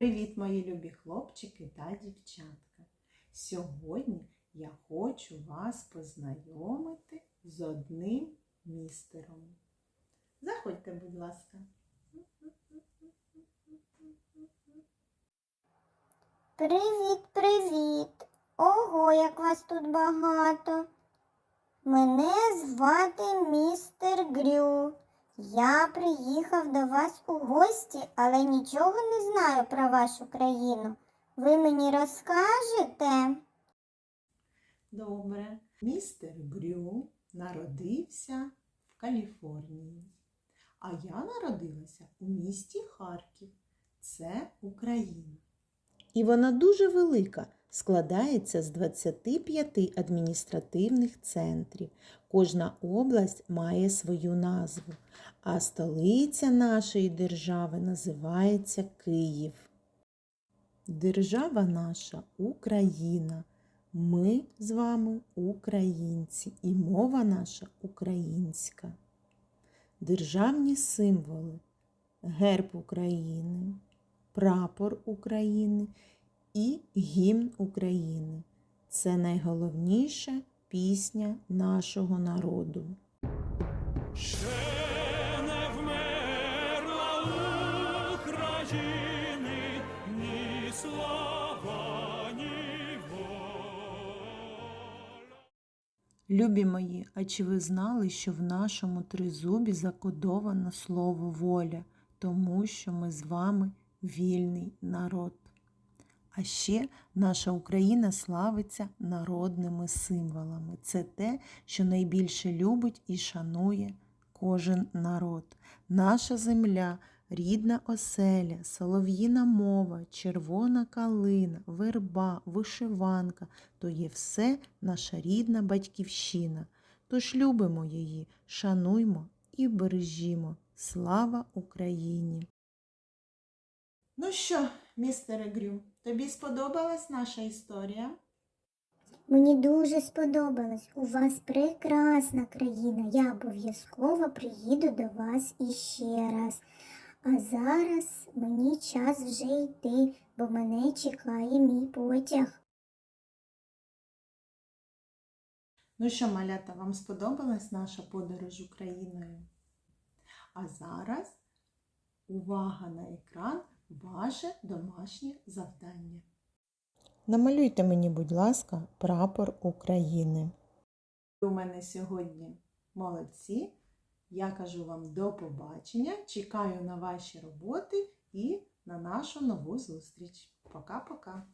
Привіт, мої любі хлопчики та дівчатка! Сьогодні я хочу вас познайомити з одним містером. Заходьте, будь ласка. Привіт, привіт. Ого, як вас тут багато. Мене звати містер Грю. Я приїхав до вас у гості, але нічого не знаю про вашу країну. Ви мені розкажете? Добре. Містер Грю народився в Каліфорнії. А я народилася у місті Харків. Це Україна. І вона дуже велика, складається з 25 адміністративних центрів. Кожна область має свою назву, а столиця нашої держави називається Київ. Держава наша Україна. Ми з вами українці, і мова наша українська. Державні символи герб України, прапор України і гімн України. Це найголовніша пісня нашого народу. Ще не вмерла України ні слава, ні воля. Любі мої, а чи ви знали, що в нашому тризубі закодовано слово воля, тому що ми з вами вільний народ. А ще наша Україна славиться народними символами. Це те, що найбільше любить і шанує кожен народ. Наша земля, рідна оселя, солов'їна мова, червона калина, верба, вишиванка то є все наша рідна батьківщина. Тож любимо її, шануймо і бережімо. Слава Україні! Ну що, містере Грю, тобі сподобалась наша історія? Мені дуже сподобалось. У вас прекрасна країна. Я обов'язково приїду до вас іще раз. А зараз мені час вже йти, бо мене чекає мій потяг. Ну що, малята, вам сподобалась наша подорож Україною? А зараз увага на екран, ваше домашнє завдання. Намалюйте мені, будь ласка, прапор України. У мене сьогодні молодці. Я кажу вам до побачення. Чекаю на ваші роботи і на нашу нову зустріч. Пока-пока!